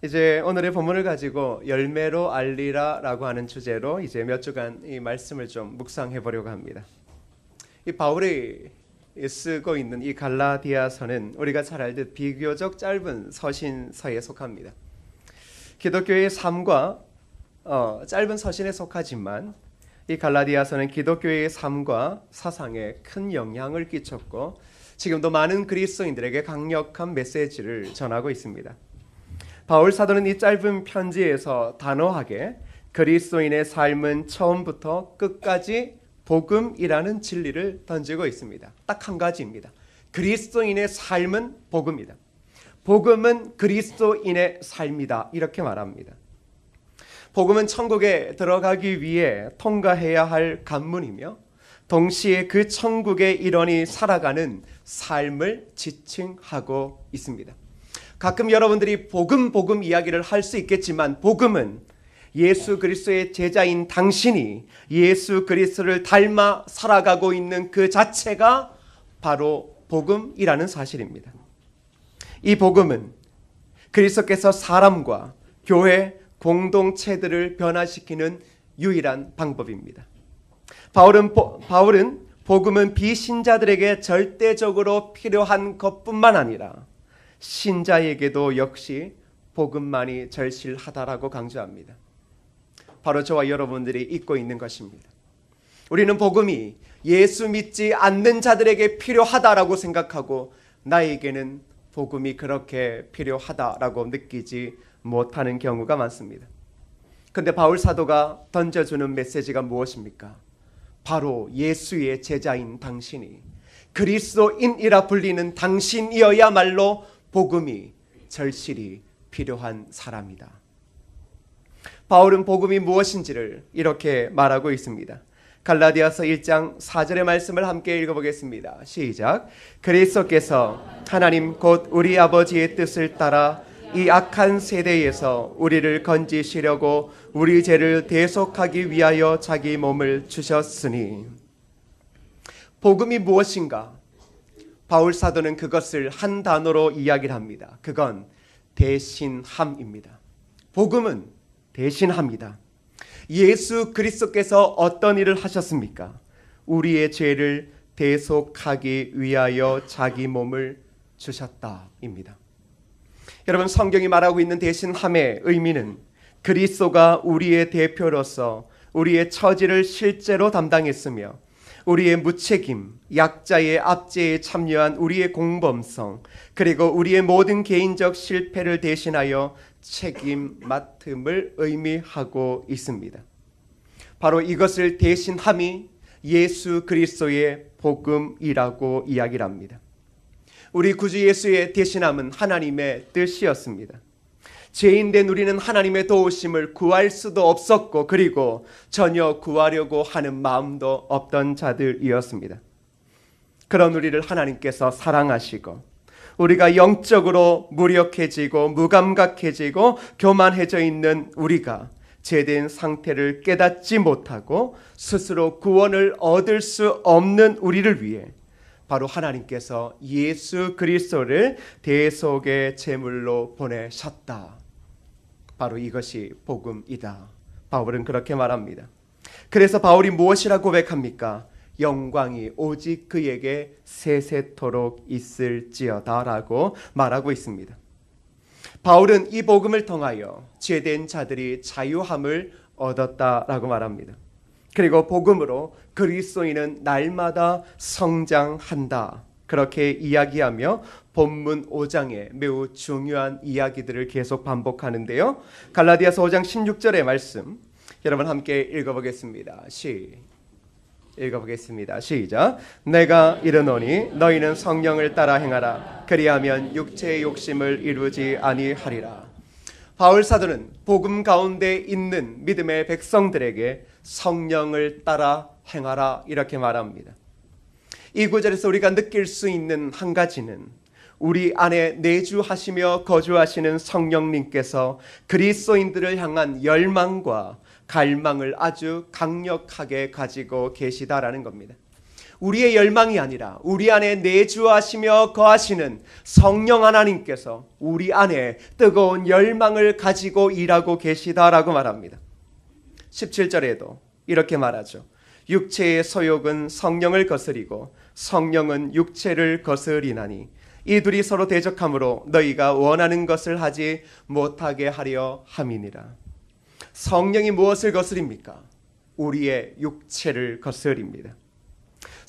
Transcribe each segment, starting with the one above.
이제 오늘의 본문을 가지고 열매로 알리라라고 하는 주제로 이제 몇 주간 이 말씀을 좀 묵상해 보려고 합니다. 이 바울이 쓰고 있는 이 갈라디아서는 우리가 잘 알듯 비교적 짧은 서신서에 속합니다. 기독교의 삶과 어, 짧은 서신에 속하지만 이 갈라디아서는 기독교의 삶과 사상에 큰 영향을 끼쳤고 지금도 많은 그리스도인들에게 강력한 메시지를 전하고 있습니다. 바울 사도는 이 짧은 편지에서 단호하게 그리스도인의 삶은 처음부터 끝까지 복음이라는 진리를 던지고 있습니다. 딱 한 가지입니다. 그리스도인의 삶은 복음이다. 복음은 그리스도인의 삶이다. 이렇게 말합니다. 복음은 천국에 들어가기 위해 통과해야 할 관문이며 동시에 그 천국의 일원이 살아가는 삶을 지칭하고 있습니다. 가끔 여러분들이 복음 복음 이야기를 할 수 있겠지만 복음은 예수 그리스도의 제자인 당신이 예수 그리스도를 닮아 살아가고 있는 그 자체가 바로 복음이라는 사실입니다. 이 복음은 그리스도께서 사람과 교회 공동체들을 변화시키는 유일한 방법입니다. 바울은 바울은 복음은 비신자들에게 절대적으로 필요한 것뿐만 아니라 신자에게도 역시 복음만이 절실하다라고 강조합니다. 바로 저와 여러분들이 잊고 있는 것입니다. 우리는 복음이 예수 믿지 않는 자들에게 필요하다라고 생각하고 나에게는 복음이 그렇게 필요하다라고 느끼지 못하는 경우가 많습니다. 근데 바울 사도가 던져주는 메시지가 무엇입니까? 바로 예수의 제자인 당신이 그리스도인이라 불리는 당신이어야말로 복음이 절실히 필요한 사람이다. 바울은 복음이 무엇인지를 이렇게 말하고 있습니다. 갈라디아서 1장 4절의 말씀을 함께 읽어보겠습니다. 시작. 그리스도께서 하나님 곧 우리 아버지의 뜻을 따라 이 악한 세대에서 우리를 건지시려고 우리 죄를 대속하기 위하여 자기 몸을 주셨으니 복음이 무엇인가? 바울 사도는 그것을 한 단어로 이야기를 합니다. 그건 대신함입니다. 복음은 대신합니다. 예수 그리스도께서 어떤 일을 하셨습니까? 우리의 죄를 대속하기 위하여 자기 몸을 주셨다입니다. 여러분 성경이 말하고 있는 대신함의 의미는 그리스도가 우리의 대표로서 우리의 처지를 실제로 담당했으며 우리의 무책임, 약자의 압제에 참여한 우리의 공범성, 그리고 우리의 모든 개인적 실패를 대신하여 책임 맡음을 의미하고 있습니다. 바로 이것을 대신함이 예수 그리스도의 복음이라고 이야기를 합니다. 우리 구주 예수의 대신함은 하나님의 뜻이었습니다. 죄인된 우리는 하나님의 도우심을 구할 수도 없었고 그리고 전혀 구하려고 하는 마음도 없던 자들이었습니다. 그런 우리를 하나님께서 사랑하시고 우리가 영적으로 무력해지고 무감각해지고 교만해져 있는 우리가 죄된 상태를 깨닫지 못하고 스스로 구원을 얻을 수 없는 우리를 위해 바로 하나님께서 예수 그리스도를 대속의 제물로 보내셨다. 바로 이것이 복음이다. 바울은 그렇게 말합니다. 그래서 바울이 무엇이라 고백합니까? 영광이 오직 그에게 세세토록 있을지어다라고 말하고 있습니다. 바울은 이 복음을 통하여 죄된 자들이 자유함을 얻었다라고 말합니다. 그리고 복음으로 그리스도인은 날마다 성장한다. 그렇게 이야기하며 본문 5장에 매우 중요한 이야기들을 계속 반복하는데요. 갈라디아서 5장 16절의 말씀 여러분 함께 읽어보겠습니다. 시 읽어보겠습니다. 시작. 내가 이르노니 너희는 성령을 따라 행하라. 그리하면 육체의 욕심을 이루지 아니하리라. 바울 사도는 복음 가운데 있는 믿음의 백성들에게 성령을 따라 행하라 이렇게 말합니다. 이 구절에서 우리가 느낄 수 있는 한 가지는 우리 안에 내주하시며 거주하시는 성령님께서 그리스도인들을 향한 열망과 갈망을 아주 강력하게 가지고 계시다라는 겁니다. 우리의 열망이 아니라 우리 안에 내주하시며 거하시는 성령 하나님께서 우리 안에 뜨거운 열망을 가지고 일하고 계시다라고 말합니다. 17절에도 이렇게 말하죠. 육체의 소욕은 성령을 거스리고 성령은 육체를 거스리나니 이 둘이 서로 대적함으로 너희가 원하는 것을 하지 못하게 하려 함이니라. 성령이 무엇을 거스립니까? 우리의 육체를 거스립니다.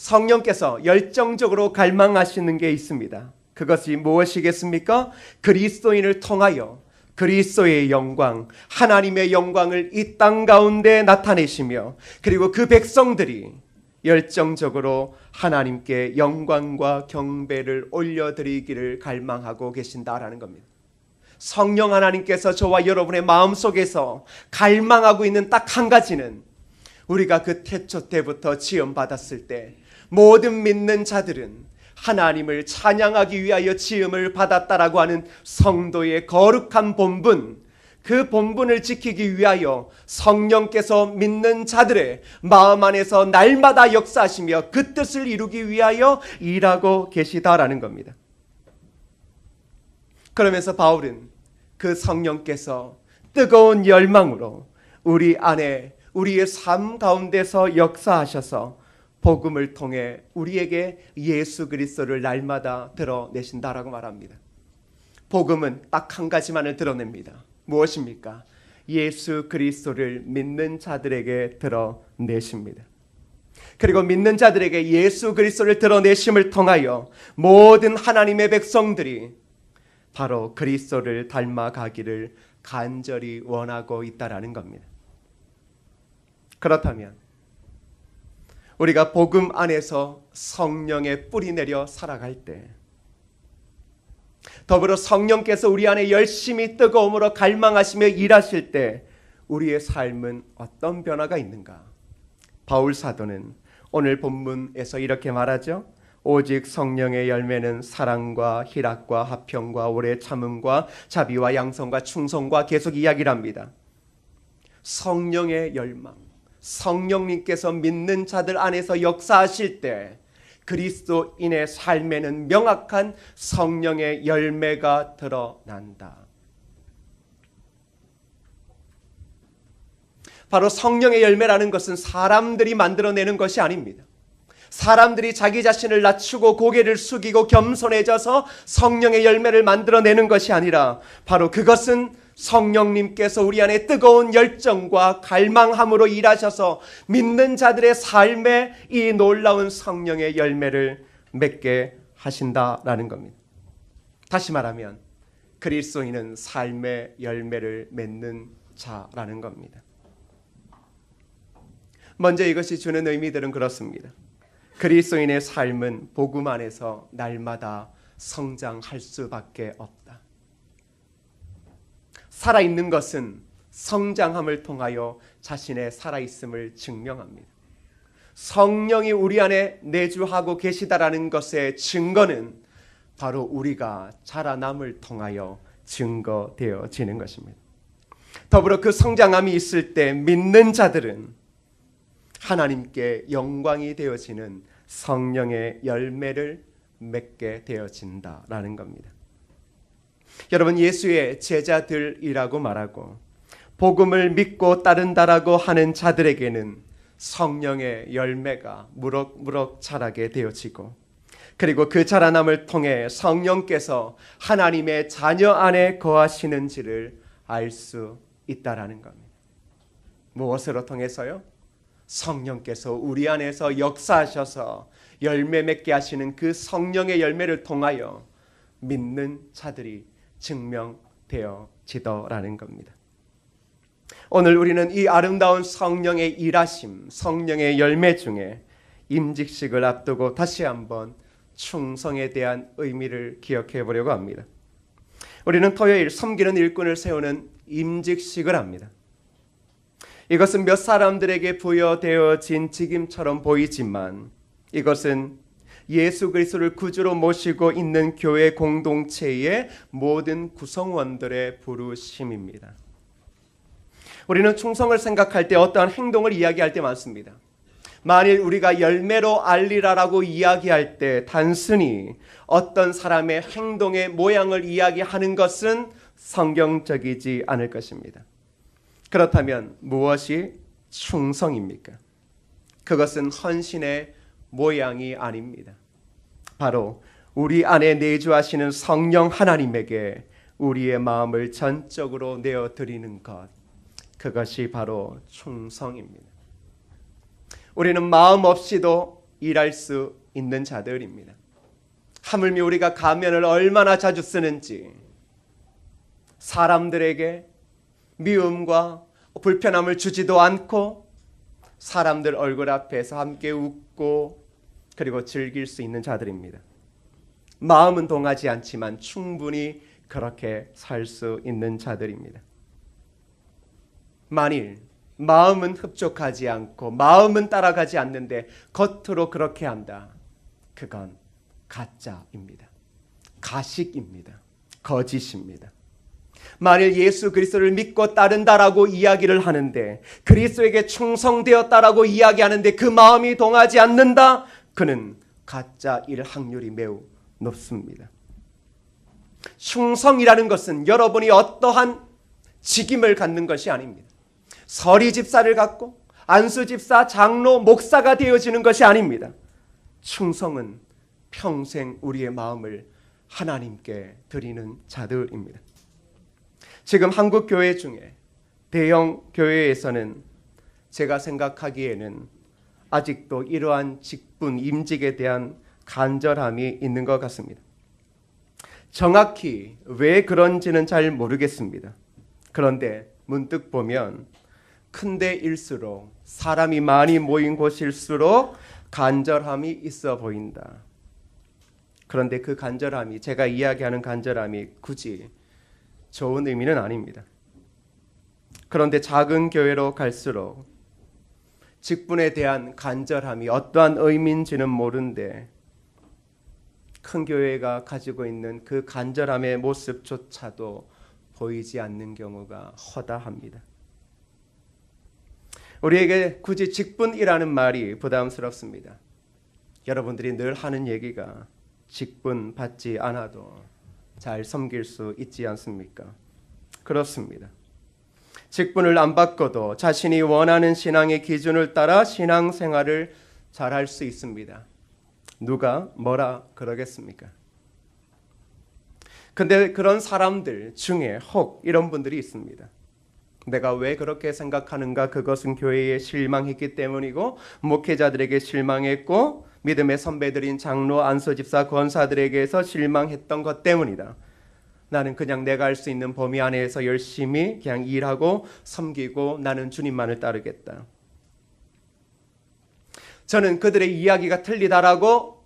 성령께서 열정적으로 갈망하시는 게 있습니다. 그것이 무엇이겠습니까? 그리스도인을 통하여 그리스도의 영광, 하나님의 영광을 이 땅 가운데 나타내시며 그리고 그 백성들이 열정적으로 하나님께 영광과 경배를 올려드리기를 갈망하고 계신다라는 겁니다. 성령 하나님께서 저와 여러분의 마음 속에서 갈망하고 있는 딱 한 가지는 우리가 그 태초 때부터 지음 받았을 때 모든 믿는 자들은 하나님을 찬양하기 위하여 지음을 받았다라고 하는 성도의 거룩한 본분 그 본분을 지키기 위하여 성령께서 믿는 자들의 마음 안에서 날마다 역사하시며 그 뜻을 이루기 위하여 일하고 계시다라는 겁니다. 그러면서 바울은 그 성령께서 뜨거운 열망으로 우리 안에 우리의 삶 가운데서 역사하셔서 복음을 통해 우리에게 예수 그리스도를 날마다 드러내신다라고 말합니다. 복음은 딱 한 가지만을 드러냅니다. 무엇입니까? 예수 그리스도를 믿는 자들에게 드러내십니다. 그리고 믿는 자들에게 예수 그리스도를 드러내심을 통하여 모든 하나님의 백성들이 바로 그리스도를 닮아가기를 간절히 원하고 있다라는 겁니다. 그렇다면 우리가 복음 안에서 성령의 뿌리 내려 살아갈 때 더불어 성령께서 우리 안에 열심히 뜨거움으로 갈망하시며 일하실 때 우리의 삶은 어떤 변화가 있는가? 바울 사도는 오늘 본문에서 이렇게 말하죠. 오직 성령의 열매는 사랑과 희락과 화평과 오래 참음과 자비와 양성과 충성과 계속 이야기를 합니다. 성령의 열망, 성령님께서 믿는 자들 안에서 역사하실 때 그리스도인의 삶에는 명확한 성령의 열매가 드러난다. 바로 성령의 열매라는 것은 사람들이 만들어내는 것이 아닙니다. 사람들이 자기 자신을 낮추고 고개를 숙이고 겸손해져서 성령의 열매를 만들어내는 것이 아니라 바로 그것은 성령님께서 우리 안에 뜨거운 열정과 갈망함으로 일하셔서 믿는 자들의 삶에 이 놀라운 성령의 열매를 맺게 하신다라는 겁니다. 다시 말하면 그리스도인은 삶의 열매를 맺는 자라는 겁니다. 먼저 이것이 주는 의미들은 그렇습니다. 그리스도인의 삶은 복음 안에서 날마다 성장할 수밖에 없다. 살아있는 것은 성장함을 통하여 자신의 살아있음을 증명합니다. 성령이 우리 안에 내주하고 계시다라는 것의 증거는 바로 우리가 자라남을 통하여 증거되어지는 것입니다. 더불어 그 성장함이 있을 때 믿는 자들은 하나님께 영광이 되어지는 성령의 열매를 맺게 되어진다라는 겁니다. 여러분 예수의 제자들이라고 말하고 복음을 믿고 따른다라고 하는 자들에게는 성령의 열매가 무럭무럭 자라게 되어지고 그리고 그 자라남을 통해 성령께서 하나님의 자녀 안에 거하시는지를 알 수 있다라는 겁니다. 무엇으로 통해서요? 성령께서 우리 안에서 역사하셔서 열매 맺게 하시는 그 성령의 열매를 통하여 믿는 자들이 증명되어지더라는 겁니다. 오늘 우리는 이 아름다운 성령의 일하심, 성령의 열매 중에 임직식을 앞두고 다시 한번 충성에 대한 의미를 기억해 보려고 합니다. 우리는 토요일 섬기는 일꾼을 세우는 임직식을 합니다. 이것은 몇 사람들에게 부여되어진 직임처럼 보이지만 이것은 예수 그리스도를 구주로 모시고 있는 교회 공동체의 모든 구성원들의 부르심입니다. 우리는 충성을 생각할 때 어떠한 행동을 이야기할 때 많습니다. 만일 우리가 열매로 알리라라고 이야기할 때 단순히 어떤 사람의 행동의 모양을 이야기하는 것은 성경적이지 않을 것입니다. 그렇다면 무엇이 충성입니까? 그것은 헌신의 모양이 아닙니다. 바로 우리 안에 내주하시는 성령 하나님에게 우리의 마음을 전적으로 내어 드리는 것. 그것이 바로 충성입니다. 우리는 마음 없이도 일할 수 있는 자들입니다. 하물며 우리가 가면을 얼마나 자주 쓰는지 사람들에게 미움과 불편함을 주지도 않고 사람들 얼굴 앞에서 함께 웃고 그리고 즐길 수 있는 자들입니다. 마음은 동하지 않지만 충분히 그렇게 살 수 있는 자들입니다. 만일 마음은 흡족하지 않고 마음은 따라가지 않는데 겉으로 그렇게 한다. 그건 가짜입니다. 가식입니다. 거짓입니다. 만일 예수 그리스도를 믿고 따른다라고 이야기를 하는데 그리스도에게 충성되었다라고 이야기하는데 그 마음이 동하지 않는다. 그는 가짜일 확률이 매우 높습니다. 충성이라는 것은 여러분이 어떠한 직임을 갖는 것이 아닙니다. 서리 집사를 갖고 안수 집사, 장로, 목사가 되어지는 것이 아닙니다. 충성은 평생 우리의 마음을 하나님께 드리는 자들입니다. 지금 한국 교회 중에 대형 교회에서는 제가 생각하기에는 아직도 이러한 직분, 임직에 대한 간절함이 있는 것 같습니다. 정확히 왜 그런지는 잘 모르겠습니다. 그런데 문득 보면 큰 데일수록 사람이 많이 모인 곳일수록 간절함이 있어 보인다. 그런데 그 간절함이 제가 이야기하는 간절함이 굳이 좋은 의미는 아닙니다. 그런데 작은 교회로 갈수록 직분에 대한 간절함이 어떠한 의미인지는 모른데 큰 교회가 가지고 있는 그 간절함의 모습조차도 보이지 않는 경우가 허다합니다. 우리에게 굳이 직분이라는 말이 부담스럽습니다. 여러분들이 늘 하는 얘기가 직분 받지 않아도 잘 섬길 수 있지 않습니까? 그렇습니다. 직분을 안 받고도 자신이 원하는 신앙의 기준을 따라 신앙 생활을 잘 할 수 있습니다. 누가 뭐라 그러겠습니까? 근데 그런 사람들 중에 혹 이런 분들이 있습니다. 내가 왜 그렇게 생각하는가? 그것은 교회에 실망했기 때문이고 목회자들에게 실망했고 믿음의 선배들인 장로, 안소집사, 권사들에게서 실망했던 것 때문이다. 나는 그냥 내가 할 수 있는 범위 안에서 열심히 그냥 일하고 섬기고 나는 주님만을 따르겠다. 저는 그들의 이야기가 틀리다라고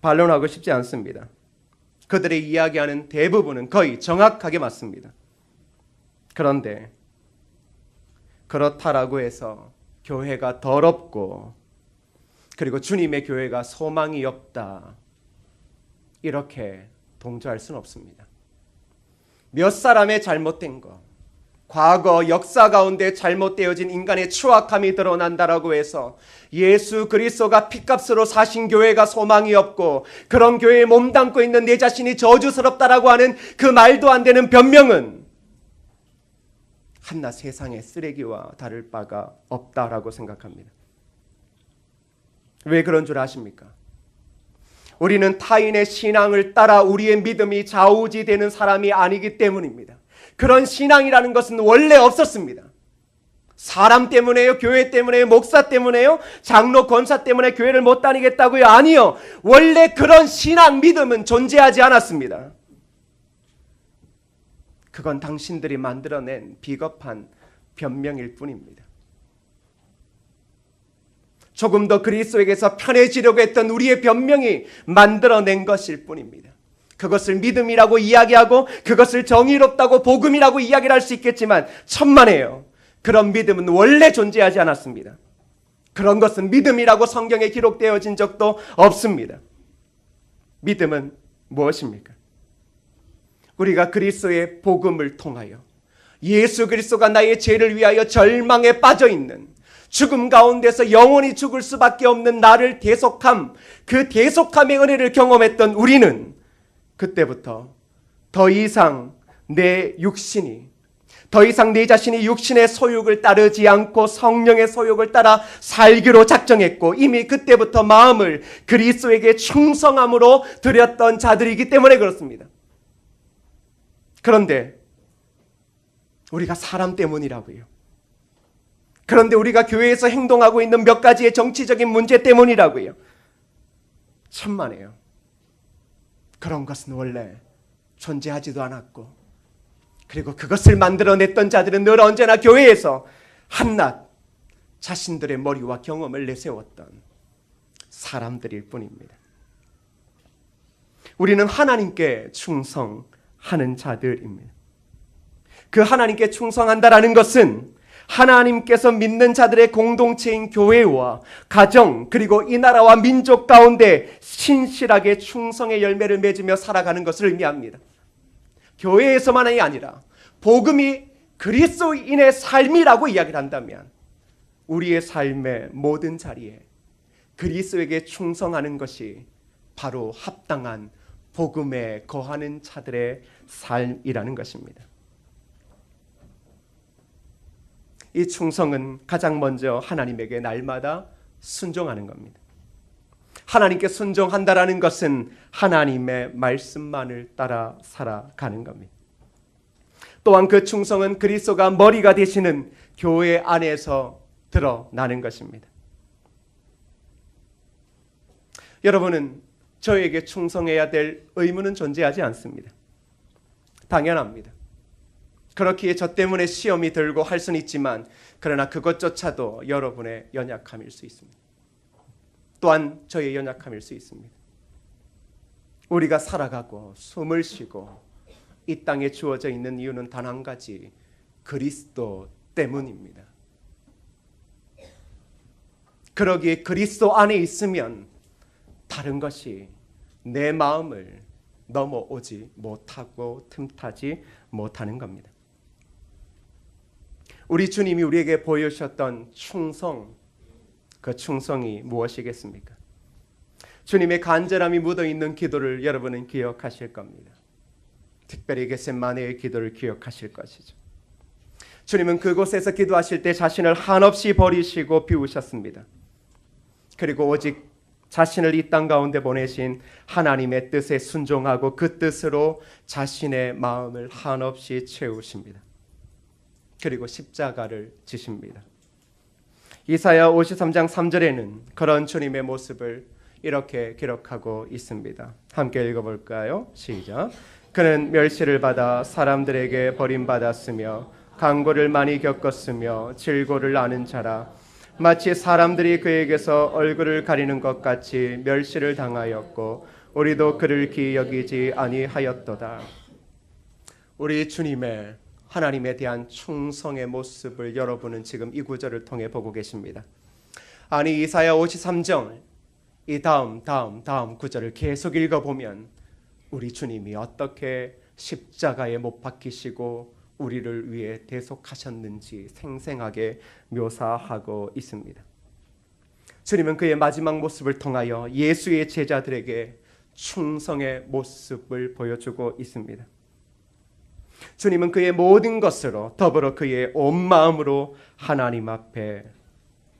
반론하고 싶지 않습니다. 그들의 이야기하는 대부분은 거의 정확하게 맞습니다. 그런데 그렇다라고 해서 교회가 더럽고 그리고 주님의 교회가 소망이 없다. 이렇게 동조할 수는 없습니다. 몇 사람의 잘못된 것, 과거 역사 가운데 잘못되어진 인간의 추악함이 드러난다라고 해서 예수 그리스도가 피값으로 사신 교회가 소망이 없고 그런 교회에 몸담고 있는 내 자신이 저주스럽다라고 하는 그 말도 안 되는 변명은 한낱 세상의 쓰레기와 다를 바가 없다라고 생각합니다. 왜 그런 줄 아십니까? 우리는 타인의 신앙을 따라 우리의 믿음이 좌우지되는 사람이 아니기 때문입니다. 그런 신앙이라는 것은 원래 없었습니다. 사람 때문에요? 교회 때문에요? 목사 때문에요? 장로 권사 때문에 교회를 못 다니겠다고요? 아니요. 원래 그런 신앙 믿음은 존재하지 않았습니다. 그건 당신들이 만들어낸 비겁한 변명일 뿐입니다. 조금 더 그리스도에게서 편해지려고 했던 우리의 변명이 만들어낸 것일 뿐입니다. 그것을 믿음이라고 이야기하고 그것을 정의롭다고 복음이라고 이야기를 할 수 있겠지만 천만에요. 그런 믿음은 원래 존재하지 않았습니다. 그런 것은 믿음이라고 성경에 기록되어진 적도 없습니다. 믿음은 무엇입니까? 우리가 그리스도의 복음을 통하여 예수 그리스도가 나의 죄를 위하여 절망에 빠져 있는 죽음 가운데서 영원히 죽을 수밖에 없는 나를 대속함, 그 대속함의 은혜를 경험했던 우리는 그때부터 더 이상 내 육신이 더 이상 내 자신이 육신의 소욕을 따르지 않고 성령의 소욕을 따라 살기로 작정했고 이미 그때부터 마음을 그리스도에게 충성함으로 드렸던 자들이기 때문에 그렇습니다. 그런데 우리가 사람 때문이라고요. 그런데 우리가 교회에서 행동하고 있는 몇 가지의 정치적인 문제 때문이라고요. 천만에요. 그런 것은 원래 존재하지도 않았고 그리고 그것을 만들어냈던 자들은 늘 언제나 교회에서 한낱 자신들의 머리와 경험을 내세웠던 사람들일 뿐입니다. 우리는 하나님께 충성하는 자들입니다. 그 하나님께 충성한다라는 것은 하나님께서 믿는 자들의 공동체인 교회와 가정 그리고 이 나라와 민족 가운데 신실하게 충성의 열매를 맺으며 살아가는 것을 의미합니다. 교회에서만이 아니라 복음이 그리스도인의 삶이라고 이야기를 한다면 우리의 삶의 모든 자리에 그리스도에게 충성하는 것이 바로 합당한 복음에 거하는 자들의 삶이라는 것입니다. 이 충성은 가장 먼저 하나님에게 날마다 순종하는 겁니다. 하나님께 순종한다라는 것은 하나님의 말씀만을 따라 살아가는 겁니다. 또한 그 충성은 그리스도가 머리가 되시는 교회 안에서 드러나는 것입니다. 여러분은 저에게 충성해야 될 의무는 존재하지 않습니다. 당연합니다. 그렇기에 저 때문에 시험이 들고 할 수는 있지만 그러나 그것조차도 여러분의 연약함일 수 있습니다. 또한 저의 연약함일 수 있습니다. 우리가 살아가고 숨을 쉬고 이 땅에 주어져 있는 이유는 단 한 가지 그리스도 때문입니다. 그러기에 그리스도 안에 있으면 다른 것이 내 마음을 넘어오지 못하고 틈타지 못하는 겁니다. 우리 주님이 우리에게 보여주셨던 충성, 그 충성이 무엇이겠습니까? 주님의 간절함이 묻어 있는 기도를 여러분은 기억하실 겁니다. 특별히 겟셋마네의 기도를 기억하실 것이죠. 주님은 그곳에서 기도하실 때 자신을 한없이 버리시고 비우셨습니다. 그리고 오직 자신을 이 땅 가운데 보내신 하나님의 뜻에 순종하고 그 뜻으로 자신의 마음을 한없이 채우십니다. 그리고 십자가를 지십니다. 이사야 53장 3절에는 그런 주님의 모습을 이렇게 기록하고 있습니다. 함께 읽어볼까요? 시작. 그는 멸시를 받아 사람들에게 버림받았으며 강고를 많이 겪었으며 질고를 아는 자라 마치 사람들이 그에게서 얼굴을 가리는 것 같이 멸시를 당하였고 우리도 그를 기여기지 아니하였도다. 우리 주님의 하나님에 대한 충성의 모습을 여러분은 지금 이 구절을 통해 보고 계십니다. 아니 이사야 53장 이 다음 다음 다음 구절을 계속 읽어 보면 우리 주님이 어떻게 십자가에 못 박히시고 우리를 위해 대속하셨는지 생생하게 묘사하고 있습니다. 주님은 그의 마지막 모습을 통하여 예수의 제자들에게 충성의 모습을 보여주고 있습니다. 주님은 그의 모든 것으로 더불어 그의 온 마음으로 하나님 앞에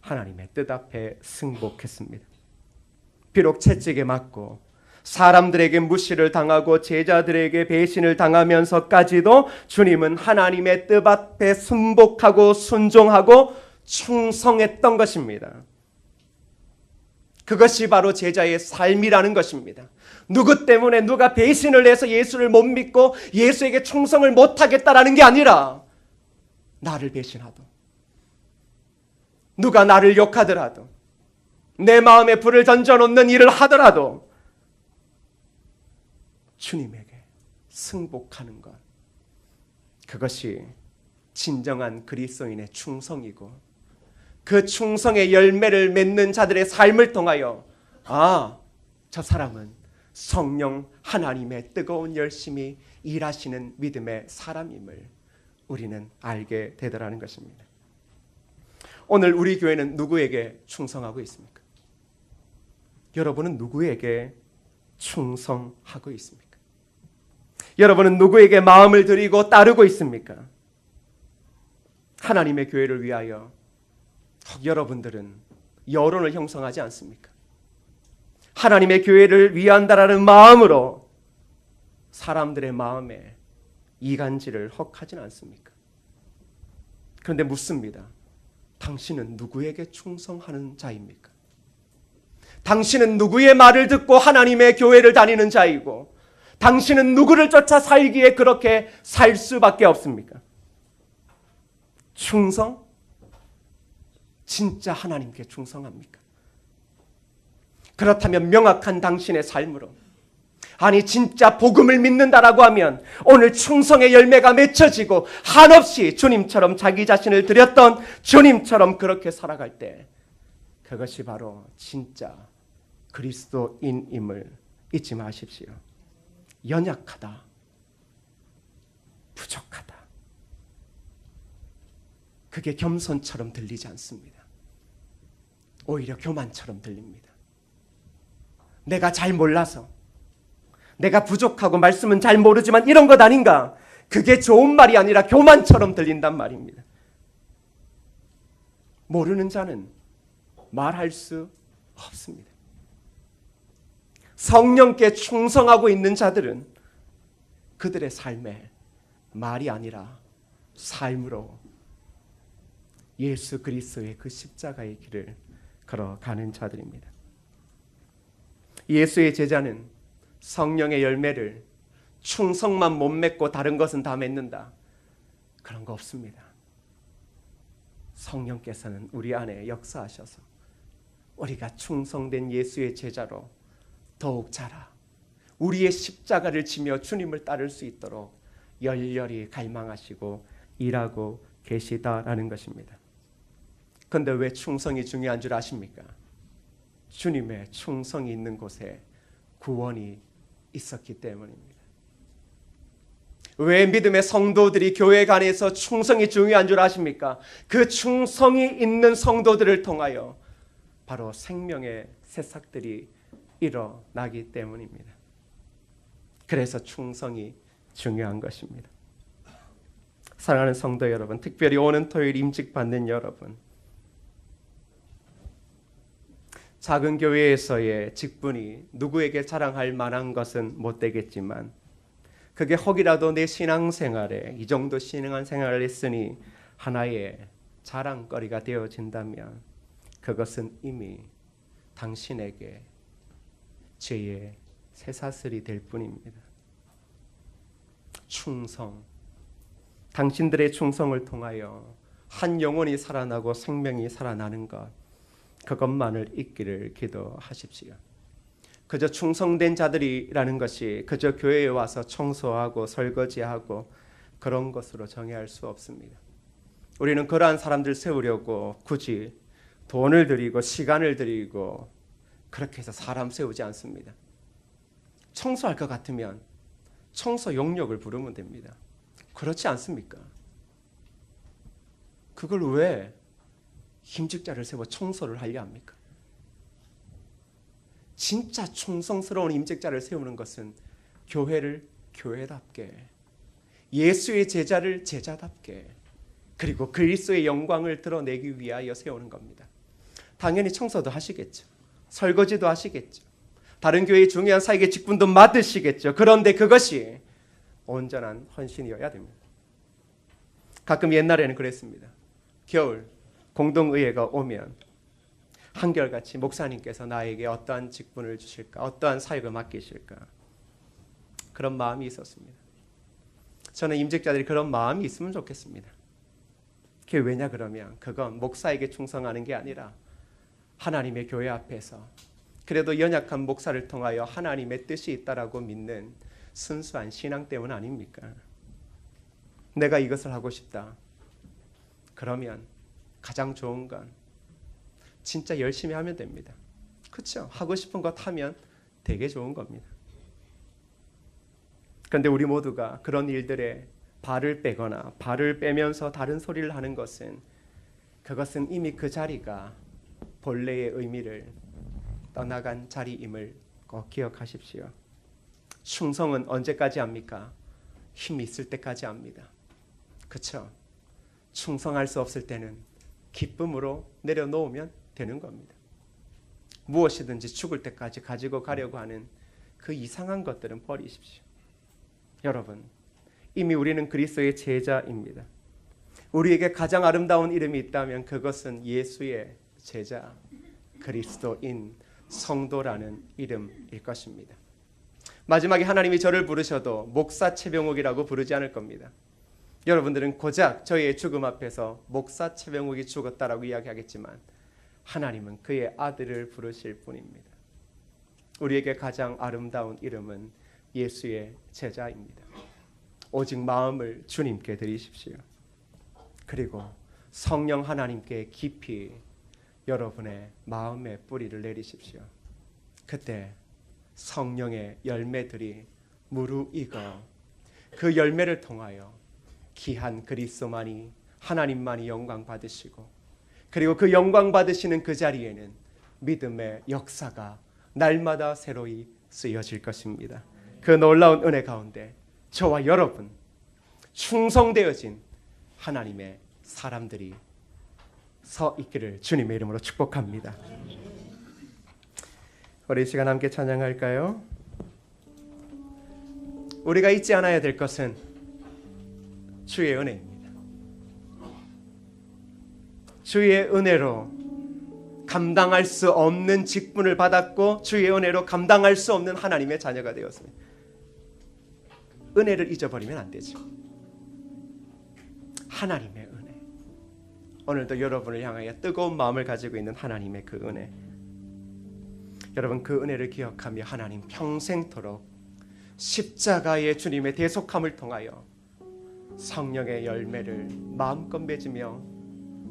하나님의 뜻 앞에 승복했습니다. 비록 채찍에 맞고 사람들에게 무시를 당하고 제자들에게 배신을 당하면서까지도 주님은 하나님의 뜻 앞에 순복하고 순종하고 충성했던 것입니다. 그것이 바로 제자의 삶이라는 것입니다. 누구 때문에 누가 배신을 해서 예수를 못 믿고 예수에게 충성을 못 하겠다라는 게 아니라 나를 배신하도 누가 나를 욕하더라도 내 마음에 불을 던져 놓는 일을 하더라도 주님에게 승복하는 것 그것이 진정한 그리스도인의 충성이고 그 충성의 열매를 맺는 자들의 삶을 통하여 아, 저 사람은 성령 하나님의 뜨거운 열심히 일하시는 믿음의 사람임을 우리는 알게 되더라는 것입니다. 오늘 우리 교회는 누구에게 충성하고 있습니까? 여러분은 누구에게 충성하고 있습니까? 여러분은 누구에게 마음을 드리고 따르고 있습니까? 하나님의 교회를 위하여 여러분들은 여론을 형성하지 않습니까? 하나님의 교회를 위한다라는 마음으로 사람들의 마음에 이간질을 헉하진 않습니까? 그런데 묻습니다. 당신은 누구에게 충성하는 자입니까? 당신은 누구의 말을 듣고 하나님의 교회를 다니는 자이고 당신은 누구를 쫓아 살기에 그렇게 살 수밖에 없습니까? 충성? 진짜 하나님께 충성합니까? 그렇다면 명확한 당신의 삶으로 아니 진짜 복음을 믿는다라고 하면 오늘 충성의 열매가 맺혀지고 한없이 주님처럼 자기 자신을 드렸던 주님처럼 그렇게 살아갈 때 그것이 바로 진짜 그리스도인임을 잊지 마십시오. 연약하다. 부족하다. 그게 겸손처럼 들리지 않습니다. 오히려 교만처럼 들립니다. 내가 잘 몰라서 내가 부족하고 말씀은 잘 모르지만 이런 것 아닌가? 그게 좋은 말이 아니라 교만처럼 들린단 말입니다. 모르는 자는 말할 수 없습니다. 성령께 충성하고 있는 자들은 그들의 삶에 말이 아니라 삶으로 예수 그리스도의 그 십자가의 길을 걸어가는 자들입니다. 예수의 제자는 성령의 열매를 충성만 못 맺고 다른 것은 다 맺는다. 그런 거 없습니다. 성령께서는 우리 안에 역사하셔서 우리가 충성된 예수의 제자로 더욱 자라 우리의 십자가를 지며 주님을 따를 수 있도록 열렬히 갈망하시고 일하고 계시다라는 것입니다. 근데 왜 충성이 중요한 줄 아십니까? 주님의 충성이 있는 곳에 구원이 있었기 때문입니다. 왜 믿음의 성도들이 교회 간에서 충성이 중요한 줄 아십니까? 그 충성이 있는 성도들을 통하여 바로 생명의 새싹들이 일어나기 때문입니다. 그래서 충성이 중요한 것입니다. 사랑하는 성도 여러분, 특별히 오는 토요일 임직 받는 여러분, 작은 교회에서의 직분이 누구에게 자랑할 만한 것은 못 되겠지만 그게 혹이라도 내 신앙생활에 이 정도 신앙한 생활을 했으니 하나의 자랑거리가 되어진다면 그것은 이미 당신에게 죄의 새사슬이 될 뿐입니다. 충성. 당신들의 충성을 통하여 한 영혼이 살아나고 생명이 살아나는 것. 그것만을 잊기를 기도하십시오. 그저 충성된 자들이라는 것이 그저 교회에 와서 청소하고 설거지하고 그런 것으로 정의할 수 없습니다. 우리는 그러한 사람들 세우려고 굳이 돈을 들이고 시간을 들이고 그렇게 해서 사람 세우지 않습니다. 청소할 것 같으면 청소 용역을 부르면 됩니다. 그렇지 않습니까? 그걸 왜 힘직자를 세워 청소를 하려 합니까? 진짜 충성스러운 임직자를 세우는 것은 교회를 교회답게 예수의 제자를 제자답게 그리고 그리스도의 영광을 드러내기 위하여 세우는 겁니다. 당연히 청소도 하시겠죠. 설거지도 하시겠죠. 다른 교회의 중요한 사역의 직분도 맡으시겠죠. 그런데 그것이 온전한 헌신이어야 됩니다. 가끔 옛날에는 그랬습니다. 겨울 공동의회가 오면 한결같이 목사님께서 나에게 어떠한 직분을 주실까, 어떠한 사역을 맡기실까 그런 마음이 있었습니다. 저는 임직자들이 그런 마음이 있으면 좋겠습니다. 그게 왜냐 그러면 그건 목사에게 충성하는 게 아니라 하나님의 교회 앞에서 그래도 연약한 목사를 통하여 하나님의 뜻이 있다라고 믿는 순수한 신앙 때문 아닙니까? 내가 이것을 하고 싶다. 그러면 가장 좋은 건 진짜 열심히 하면 됩니다. 그렇죠? 하고 싶은 것 하면 되게 좋은 겁니다. 그런데 우리 모두가 그런 일들에 발을 빼거나 발을 빼면서 다른 소리를 하는 것은 그것은 이미 그 자리가 본래의 의미를 떠나간 자리임을 꼭 기억하십시오. 충성은 언제까지 합니까? 힘이 있을 때까지 합니다. 그렇죠? 충성할 수 없을 때는 기쁨으로 내려놓으면 되는 겁니다. 무엇이든지 죽을 때까지 가지고 가려고 하는 그 이상한 것들은 버리십시오. 여러분, 이미 우리는 그리스도의 제자입니다. 우리에게 가장 아름다운 이름이 있다면 그것은 예수의 제자, 그리스도인 성도라는 이름일 것입니다. 마지막에 하나님이 저를 부르셔도 목사 최병욱이라고 부르지 않을 겁니다. 여러분들은 고작 저희의 죽음 앞에서 목사 최병욱이 죽었다라고 이야기하겠지만 하나님은 그의 아들을 부르실 뿐입니다. 우리에게 가장 아름다운 이름은 예수의 제자입니다. 오직 마음을 주님께 드리십시오. 그리고 성령 하나님께 깊이 여러분의 마음의 뿌리를 내리십시오. 그때 성령의 열매들이 무르익어 그 열매를 통하여 귀한 그리스도만이 하나님만이 영광 받으시고 그리고 그 영광 받으시는 그 자리에는 믿음의 역사가 날마다 새로이 쓰여질 것입니다. 그 놀라운 은혜 가운데 저와 여러분 충성되어진 하나님의 사람들이 서 있기를 주님의 이름으로 축복합니다. 우리 이 시간 함께 찬양할까요? 우리가 잊지 않아야 될 것은 주의 은혜입니다. 주의 은혜로 감당할 수 없는 직분을 받았고 주의 은혜로 감당할 수 없는 하나님의 자녀가 되었습니다. 은혜를 잊어버리면 안 되죠. 하나님의 은혜. 오늘도 여러분을 향하여 뜨거운 마음을 가지고 있는 하나님의 그 은혜. 여러분 그 은혜를 기억하며 하나님 평생토록 십자가의 주님의 대속함을 통하여 성령의 열매를 마음껏 맺으며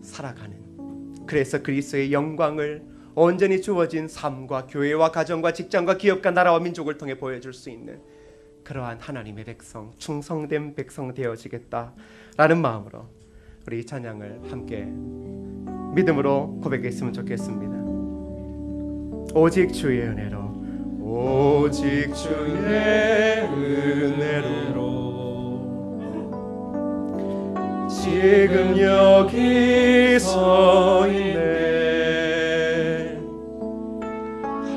살아가는 그래서 그리스도의 영광을 온전히 주어진 삶과 교회와 가정과 직장과 기업과 나라와 민족을 통해 보여줄 수 있는 그러한 하나님의 백성 충성된 백성 되어지겠다라는 마음으로 우리 이 찬양을 함께 믿음으로 고백했으면 좋겠습니다. 오직 주의 은혜로 오직 주의 은혜로 지금 여기 서 있네.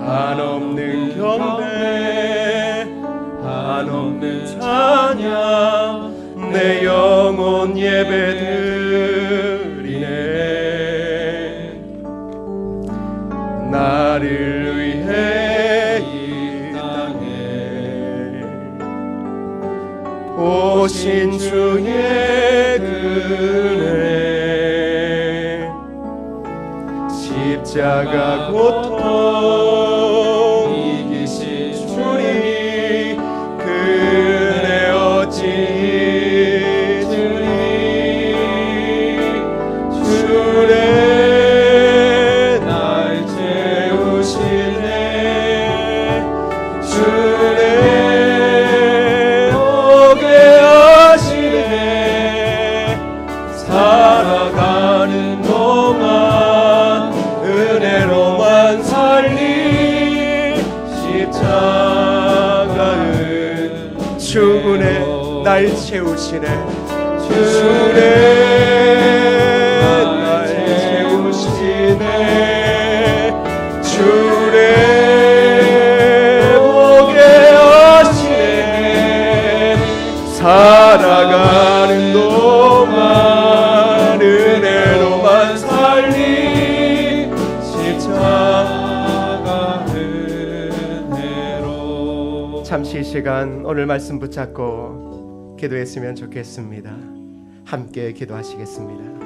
한없는 경배 한없는 찬양 내 영혼 예배 드리네. 나를 위해 이 땅에 오신 주의 십자 채우시네. 주의 날 채우시네. 주의 오게 하시네 살아가는 동안 은혜로만 살리 십자가 은혜로. 잠시 이 시간 오늘 말씀 붙잡고 기도했으면 좋겠습니다. 함께 기도하시겠습니다